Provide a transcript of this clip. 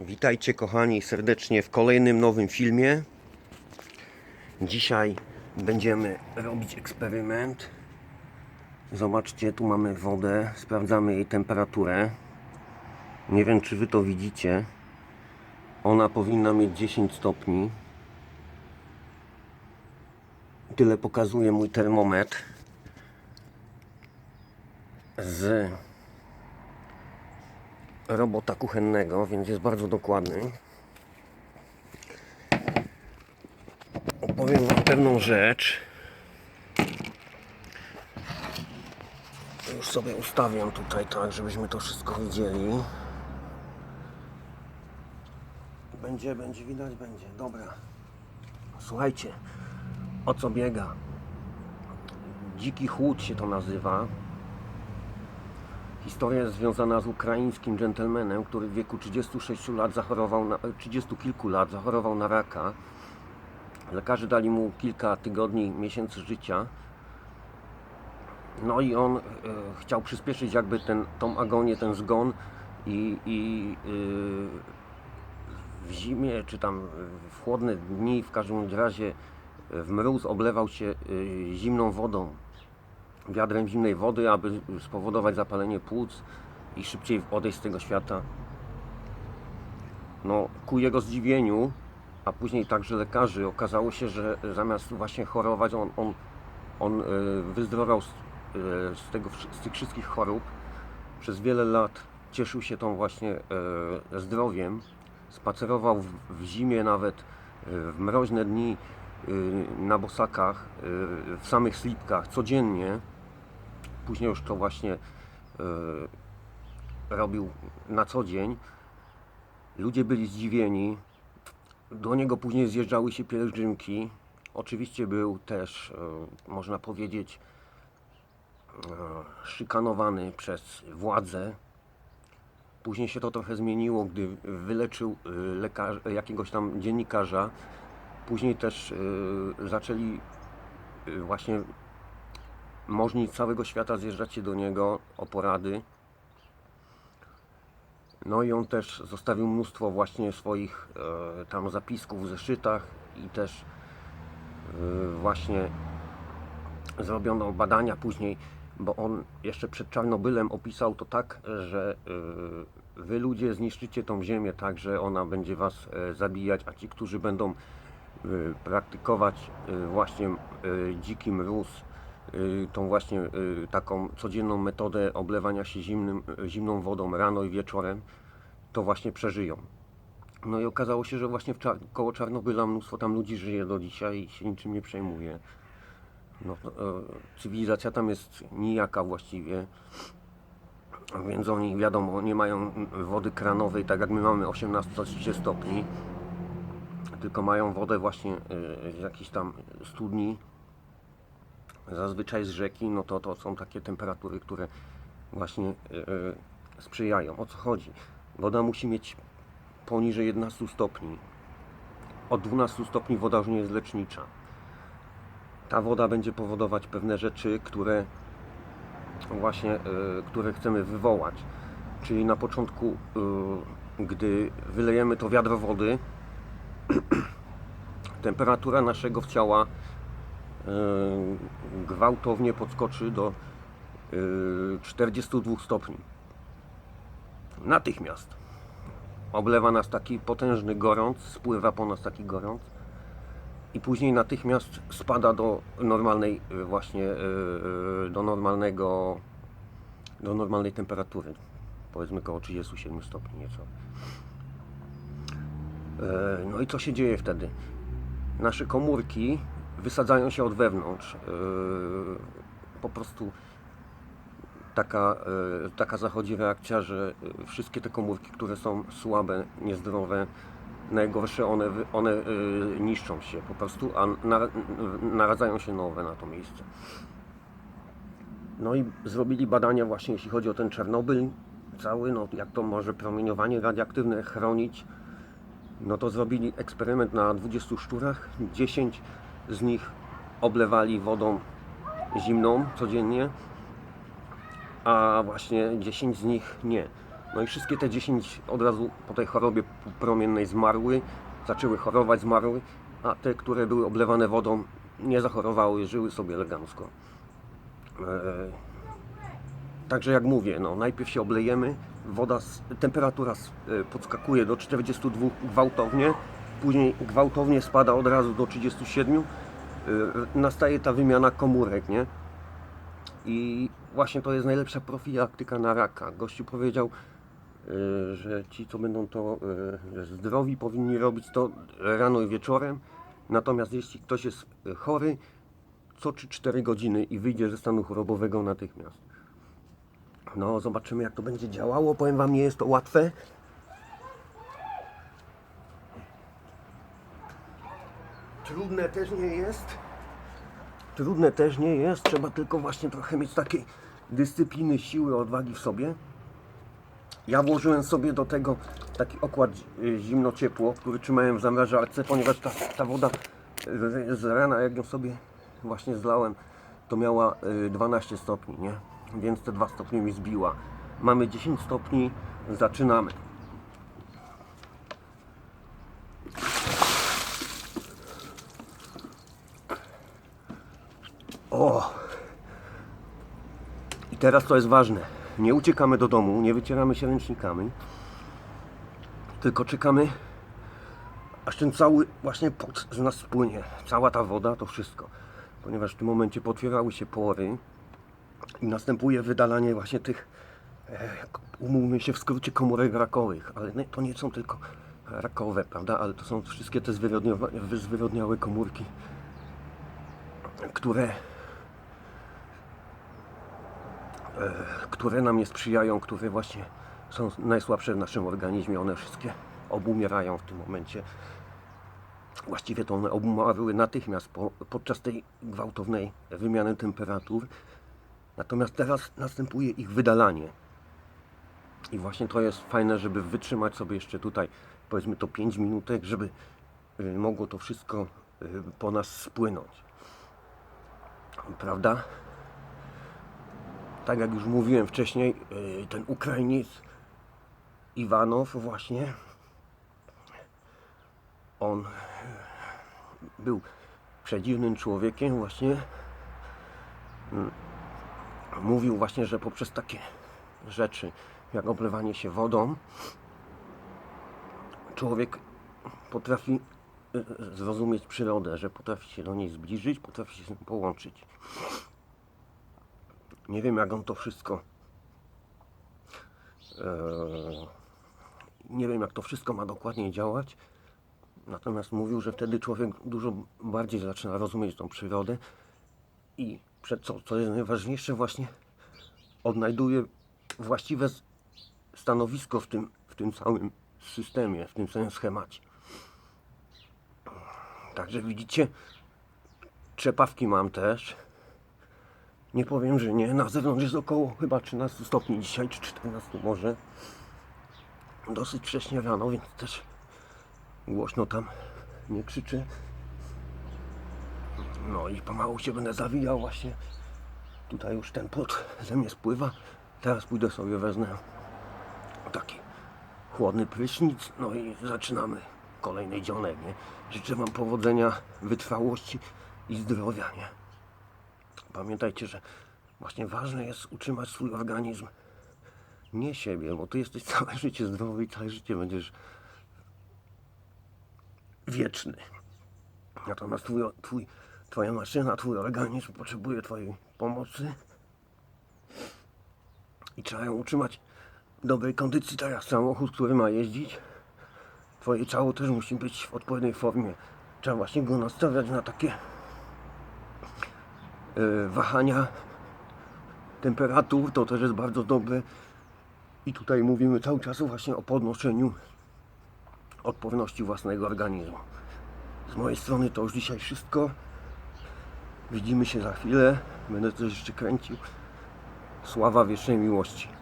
Witajcie kochani serdecznie w kolejnym nowym filmie. Dzisiaj będziemy robić eksperyment. Zobaczcie, tu mamy wodę, sprawdzamy jej temperaturę. Nie wiem czy wy to widzicie. Ona powinna mieć 10 stopni. Tyle pokazuje mój termometr z robota kuchennego, więc jest bardzo dokładny. Opowiem Wam pewną rzecz. Już sobie ustawiam tutaj tak, żebyśmy to wszystko widzieli. Będzie, będzie, widać będzie. Dobra. Słuchajcie, o co biega? Dziki chłód się to nazywa. Historia jest związana z ukraińskim dżentelmenem, który w wieku 36 lat zachorował na, 30 kilku lat zachorował na raka. Lekarze dali mu kilka tygodni, miesięcy życia. No i on e, chciał przyspieszyć jakby ten, tą agonię, ten zgon i, i e, w zimie, czy tam w chłodne dni, w każdym razie e, w mróz oblewał się e, zimną wodą wiadrem zimnej wody, aby spowodować zapalenie płuc i szybciej odejść z tego świata. No, ku jego zdziwieniu, a później także lekarzy, okazało się, że zamiast właśnie chorować, on, on, on e, wyzdrowiał z, e, z, tego, z tych wszystkich chorób. Przez wiele lat cieszył się tą właśnie e, zdrowiem. Spacerował w, w zimie nawet, w mroźne dni na bosakach, w samych slipkach, codziennie. Później już to właśnie e, robił na co dzień. Ludzie byli zdziwieni. Do niego później zjeżdżały się pielgrzymki. Oczywiście był też, e, można powiedzieć, e, szykanowany przez władze. Później się to trochę zmieniło, gdy wyleczył lekarz, jakiegoś tam dziennikarza. Później też zaczęli właśnie możni z całego świata zjeżdżać się do niego o porady. No i on też zostawił mnóstwo właśnie swoich e, tam zapisków w zeszytach i też e, właśnie zrobiono badania później, bo on jeszcze przed Czarnobylem opisał to tak, że e, wy ludzie zniszczycie tą ziemię tak, że ona będzie was e, zabijać, a ci, którzy będą praktykować właśnie e, dziki mróz, tą właśnie y, taką codzienną metodę oblewania się zimnym, y, zimną wodą rano i wieczorem, to właśnie przeżyją. No i okazało się, że właśnie czar- koło Czarnobyla mnóstwo tam ludzi żyje do dzisiaj i się niczym nie przejmuje. No, e, cywilizacja tam jest nijaka właściwie. Więc oni, wiadomo, nie mają wody kranowej, tak jak my mamy 18-30 stopni, tylko mają wodę właśnie y, z jakichś tam studni, zazwyczaj z rzeki, no to to są takie temperatury, które właśnie e, sprzyjają. O co chodzi? Woda musi mieć poniżej 11 stopni. Od 12 stopni woda już nie jest lecznicza. Ta woda będzie powodować pewne rzeczy, które właśnie, e, które chcemy wywołać. Czyli na początku, e, gdy wylejemy to wiadro wody, temperatura naszego ciała gwałtownie podskoczy do e, 42 stopni. Natychmiast. Oblewa nas taki potężny gorąc, spływa po nas taki gorąc i później natychmiast spada do normalnej e, właśnie do normalnego do normalnej temperatury. Powiedzmy około 37 stopni nieco. No i co się dzieje wtedy? Nasze komórki wysadzają się od wewnątrz. E, Po prostu taka, e, taka zachodzi reakcja, że wszystkie te komórki, które są słabe, niezdrowe, najgorsze, one, one e, niszczą się po prostu, a na- naradzają się nowe na to miejsce. No i zrobili badania właśnie jeśli chodzi o ten Czarnobyl cały, no jak to może promieniowanie radioaktywne chronić. No to zrobili eksperyment na 20 szczurach. 10 z nich oblewali wodą zimną codziennie, a właśnie 10 z nich nie. No i wszystkie te 10 od razu po tej chorobie promiennej zmarły, zaczęły chorować, zmarły, a te, które były oblewane wodą, nie zachorowały, żyły sobie elegancko. Eee, Także jak mówię, no, najpierw się oblejemy, woda, temperatura e, podskakuje do 42 gwałtownie, później gwałtownie spada od razu do 37. E, Nastaje ta wymiana komórek, nie? I właśnie to jest najlepsza profilaktyka na raka. Gościu powiedział, e, że ci, co będą to e, zdrowi, powinni robić to rano i wieczorem. Natomiast jeśli ktoś jest chory, co 3-4 godziny i wyjdzie ze stanu chorobowego natychmiast. No, zobaczymy jak to będzie działało. Powiem Wam, nie jest to łatwe. Trudne też nie jest. Trudne też nie jest. Trzeba tylko właśnie trochę mieć takiej dyscypliny, siły, odwagi w sobie. Ja włożyłem sobie do tego taki okład y, zimno-ciepło, który trzymałem w zamrażarce, ponieważ ta, ta woda y, z rana, jak ją sobie właśnie zlałem, to miała y, 12 stopni, nie? Więc te 2 stopnie mi zbiła. Mamy 10 stopni, zaczynamy. O! I teraz to jest ważne. Nie uciekamy do domu, nie wycieramy się ręcznikami, tylko czekamy, aż ten cały właśnie pot z nas spłynie. Cała ta woda, to wszystko. Ponieważ w tym momencie potwierały się pory i następuje wydalanie właśnie tych, e, umówmy się w skrócie, komórek rakowych. Ale nie, to nie są tylko rakowe, prawda? Ale to są wszystkie te zwyrodniałe komórki, które które nam nie sprzyjają, które właśnie są najsłabsze w naszym organizmie, one wszystkie obumierają w tym momencie. Właściwie to one obumarły natychmiast po, podczas tej gwałtownej wymiany temperatur. Natomiast teraz następuje ich wydalanie. I właśnie to jest fajne, żeby wytrzymać sobie jeszcze tutaj, powiedzmy to 5 minutek, żeby y, mogło to wszystko y, po nas spłynąć. Prawda? Tak jak już mówiłem wcześniej, yy, ten Ukrainiec Iwanow właśnie, on był przedziwnym człowiekiem właśnie. Mm, Mówił właśnie, że poprzez takie rzeczy jak oblewanie się wodą człowiek potrafi yy, zrozumieć przyrodę, że potrafi się do niej zbliżyć, potrafi się z nią połączyć. Nie wiem, jak on to wszystko. Eee, nie wiem, jak to wszystko ma dokładnie działać. Natomiast mówił, że wtedy człowiek dużo bardziej zaczyna rozumieć tą przyrodę i przed co, co jest najważniejsze, właśnie odnajduje właściwe stanowisko w tym, w tym całym systemie, w tym całym schemacie. Także widzicie, trzepawki mam też. Nie powiem, że nie. Na zewnątrz jest około chyba 13 stopni dzisiaj, czy 14 może. Dosyć wcześnie rano, więc też głośno tam nie krzyczę. No i pomału się będę zawijał właśnie. Tutaj już ten pot ze mnie spływa. Teraz pójdę sobie wezmę taki chłodny prysznic. No i zaczynamy kolejny dzionek, nie? Życzę Wam powodzenia, wytrwałości i zdrowia, nie? Pamiętajcie, że właśnie ważne jest utrzymać swój organizm. Nie siebie, bo ty jesteś całe życie zdrowy i całe życie będziesz wieczny. Natomiast twój, twój, twoja maszyna, twój organizm potrzebuje twojej pomocy i trzeba ją utrzymać w dobrej kondycji, tak jak samochód, który ma jeździć. Twoje ciało też musi być w odpowiedniej formie. Trzeba właśnie go nastawiać na takie wahania temperatur, to też jest bardzo dobre. I tutaj mówimy cały czas właśnie o podnoszeniu odporności własnego organizmu. Z mojej strony to już dzisiaj wszystko. Widzimy się za chwilę. Będę coś jeszcze kręcił. Sława wiecznej miłości.